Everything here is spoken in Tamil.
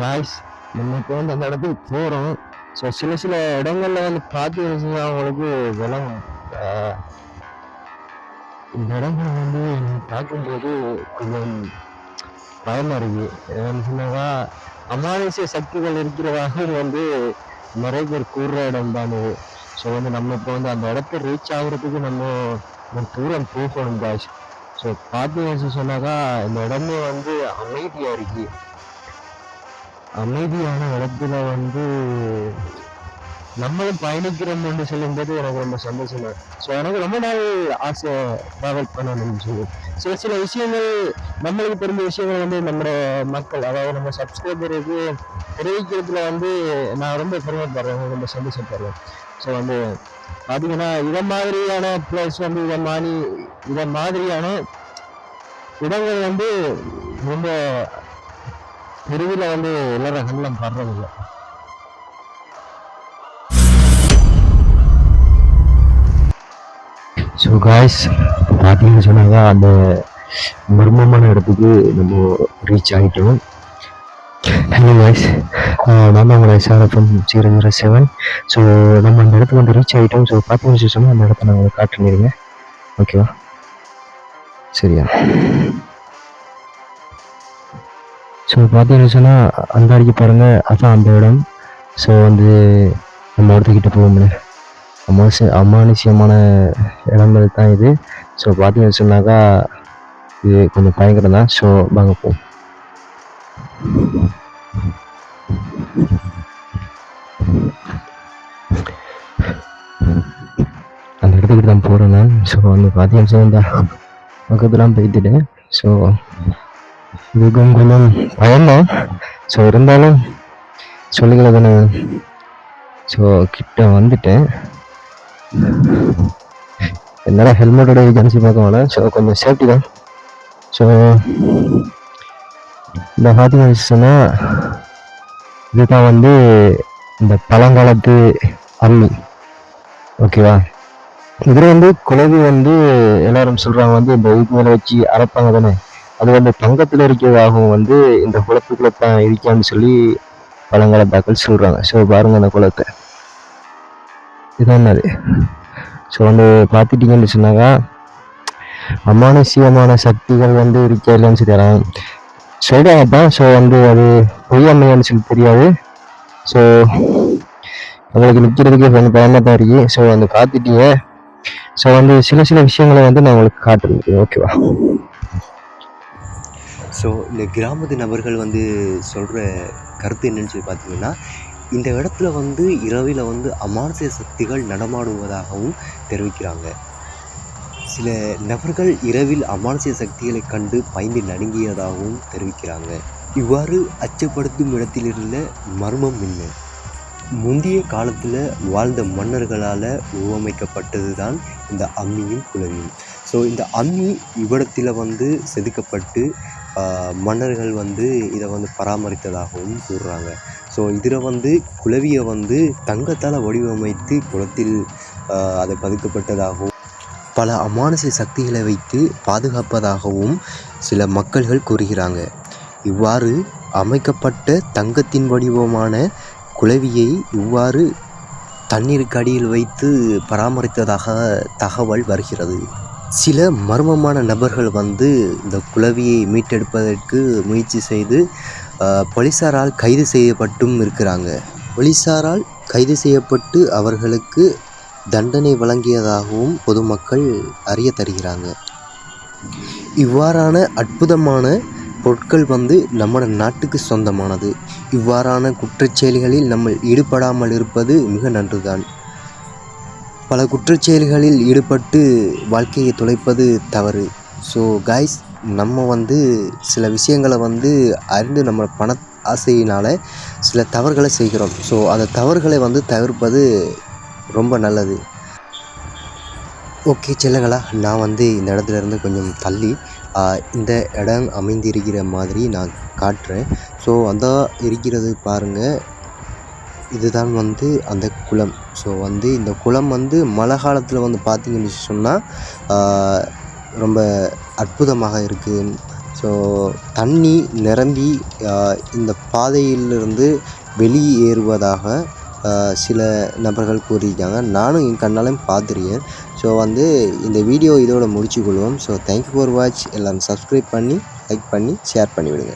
காய்ஸ் நம்ம இப்போ வந்து அந்த இடத்துக்கு போகிறோம் ஸோ சில சில இடங்கள்ல வந்து பார்த்து பார்த்தீங்கன்னா அவங்களுக்கு விளங்கும். இந்த இடங்களை வந்து பார்க்கும்போது கொஞ்சம் பயமாக இருக்கு. ஏன்னு சொன்னாக்கா அமானுஷ்ய சக்திகள் இருக்கிறதாக வந்து நிறைய பேர் கூடுற இடம் தான் இது. ஸோ வந்து நம்ம இப்போ வந்து அந்த இடத்த ரீச் ஆகுறதுக்கு நம்ம தூரம் போகணும் காய்ஸ் ஸோ பார்த்தீங்கன்னு சொன்னாக்கா இந்த இடமே வந்து அமைதியாக இருக்குது அமைதியான இடத்துல வந்து நம்மளும் பயணிக்கிறோம்னு சொல்லும்போது எனக்கு ரொம்ப சந்தோஷமா ஸோ எனக்கு ரொம்ப நாள் ஆசை ட்ராவல் பண்ணணும்னு சொல்லி. சில சில விஷயங்கள் நம்மளுக்கு தெரிஞ்ச விஷயங்கள் வந்து நம்மளோட மக்கள் அதாவது நம்ம சப்ஸ்கிரைபருக்கு தெரிவிக்கிறதுல வந்து நான் ரொம்ப பெருமைப்படுறேன் ரொம்ப சந்தோஷப்படுறேன். ஸோ வந்து பார்த்தீங்கன்னா இதை மாதிரியான பிளேஸ் வந்து இதை மாதிரி இதை மாதிரியான இடங்கள் வந்து ரொம்ப தெருவில் வந்து எல்லாரும் கண்ணில் படுறதில்லை ஸோ காய்ஸ் பார்த்தீங்கன்னு சொன்னாங்க அந்த மர்மமான இடத்துக்கு நம்ம ரீச் ஆகிட்டோம் ஹலோ காய்ஸ் நான் உங்களை SRFM zero zero seven so நம்ம அந்த இடத்துக்கு வந்து ரீச் ஆகிட்டோம் ஸோ பார்த்தீங்கன்னு சொன்னால் அந்த இடத்த நான் உங்களுக்கு காட்டுனிருங்க ஓகேவா சரியா? ஸோ பார்த்தீங்கன்னு சொன்னால் அந்த அடிக்க பாருங்கள் அதான் அந்த இடம். ஸோ வந்து நம்ம இடத்துக்கிட்ட போக முடியல அமானுஷ அமானுஷ்யமான இடங்கள் தான் இது. ஸோ பார்த்தீங்கன்னு சொன்னாக்கா இது கொஞ்சம் பயங்கரம் தான். ஸோ வாங்க போ அந்த இடத்துக்கிட்ட தான் போகிறேன் நான். ஸோ வந்து பார்த்தீங்கன்னு சொன்னால் பக்கத்துலாம் போய்த்துட்டேன் ஸோ மிகவும் கொஞ்சம் பயம்தான் ஸோ இருந்தாலும் சொல்லிக்கல தானே ஸோ கிட்ட வந்துட்டேன். என்னடா ஹெல்மெட்டோட ஏஜென்சி பார்க்க வேணாம். ஸோ கொஞ்சம் சேஃப்டி தான். ஸோ இந்த பார்த்தீங்கன்னு சொன்னால் இதுதான் வந்து இந்த பழங்காலத்து அம்மி ஓகேவா இதில் வந்து குலவி வந்து எல்லாரும் சொல்கிறாங்க வந்து இந்த இது மேலே வச்சு அரைப்பாங்க தானே? அது வந்து தங்கத்தில் இருக்கிறதாகவும் வந்து இந்த குளத்துக்குள்ளே தான் இருக்கான்னு சொல்லி பழங்கால தாக்கல் சொல்கிறாங்க ஸோ பாருங்கள் அந்த குளத்தை இதுதான் அது. ஸோ வந்து பார்த்துட்டிங்கன்னு சொன்னாக்கா அமானுஷ்யமான சக்திகள் வந்து இருக்கா இல்லைன்னு சொல்லி தராங்க. சொல்கிறாங்க தான் ஸோ வந்து அது பொய்யாமையான்னு சொல்லி தெரியாது. ஸோ உங்களுக்கு நிற்கிறதுக்கு கொஞ்சம் பயமாக தான் இருக்கு. ஸோ வந்து பார்த்துட்டீங்க. ஸோ வந்து சில சில விஷயங்களை வந்து நான் உங்களுக்கு காட்டுறேன். ஓகேவா ஸோ இந்த கிராமத்து நபர்கள் வந்து சொல்கிற கருத்து என்னன்னு சொல்லி பார்த்தீங்கன்னா இந்த இடத்துல வந்து இரவில் வந்து அமானுஷ சக்திகள் நடமாடுவதாகவும் தெரிவிக்கிறாங்க. சில நபர்கள் இரவில் அமானுஷ சக்திகளை கண்டு பயந்து நடுங்கியதாகவும் தெரிவிக்கிறாங்க. இவ்வாறு அச்சப்படுத்தும் இடத்திலிருந்த மர்மம் என்ன? முந்தைய காலத்தில் வாழ்ந்த மன்னர்களால் உருவமைக்கப்பட்டது தான் இந்த அம்மியும் குழவியும் ஸோ இந்த அம்மி இவ்விடத்தில் வந்து செதுக்கப்பட்டு மன்னர்கள் வந்து இதை வந்து பராமரித்ததாகவும் கூறுறாங்க. ஸோ இதில் வந்து குளவியை வந்து தங்கத்தால் வடிவமைத்து குளத்தில் அதை பதுக்கப்பட்டதாகவும் பல அமானுஷ சக்திகளை வைத்து பாதுகாப்பதாகவும் சில மக்கள்கள் கூறுகிறாங்க. இவ்வாறு அமைக்கப்பட்ட தங்கத்தின் வடிவமான குளவியை இவ்வாறு தண்ணீருக்கு அடியில் வைத்து பராமரித்ததாக தகவல் வருகிறது. சில மர்மமான நபர்கள் வந்து இந்த குழவியை மீட்டெடுப்பதற்கு முயற்சி செய்து போலீஸாரால் போலீசாரால் கைது செய்யப்பட்டும் இருக்கிறாங்க. போலீசாரால் கைது செய்யப்பட்டு அவர்களுக்கு தண்டனை வழங்கியதாகவும் பொதுமக்கள் அறிய தருகிறாங்க. இவ்வாறான அற்புதமான பொருட்கள் வந்து நம்ம நாட்டுக்கு சொந்தமானது. இவ்வாறான குற்றச்செயல்களில் நம்ம ஈடுபடாமல் இருப்பது மிக நன்றுதான். பல குற்றச்செயல்களில் ஈடுபட்டு வாழ்க்கையை தொலைப்பது தவறு. ஸோ காய்ஸ் நம்ம வந்து சில விஷயங்களை வந்து அறிந்து நம்ம பண ஆசையினால் சில தவறுகளை செய்கிறோம். ஸோ அந்த தவறுகளை வந்து தவிர்ப்பது ரொம்ப நல்லது. ஓகே செல்லங்களா நான் வந்து இந்த இடத்துல இருந்து கொஞ்சம் தள்ளி இந்த இடம் அமைந்திருக்கிற மாதிரி நான் காட்டுறேன். ஸோ அந்த இருக்கிறது பாருங்கள் இதுதான் வந்து அந்த குளம். ஸோ வந்து இந்த குளம் வந்து மழை காலத்தில் வந்து பார்த்தீங்கன்னு சொன்னால் ரொம்ப அற்புதமாக இருக்குது ஸோ தண்ணி நிரம்பி இந்த பாதையிலிருந்து வெளியேறுவதாக சில நபர்கள் கூறியிருக்காங்க. நானும் என் கண்ணாலையும் பார்த்துருக்கேன். ஸோ வந்து இந்த வீடியோ இதோட முடிச்சுக்கொள்வோம். So thank you for watch எல்லோரும் சப்ஸ்கிரைப் பண்ணி லைக் பண்ணி ஷேர் பண்ணிவிடுங்க.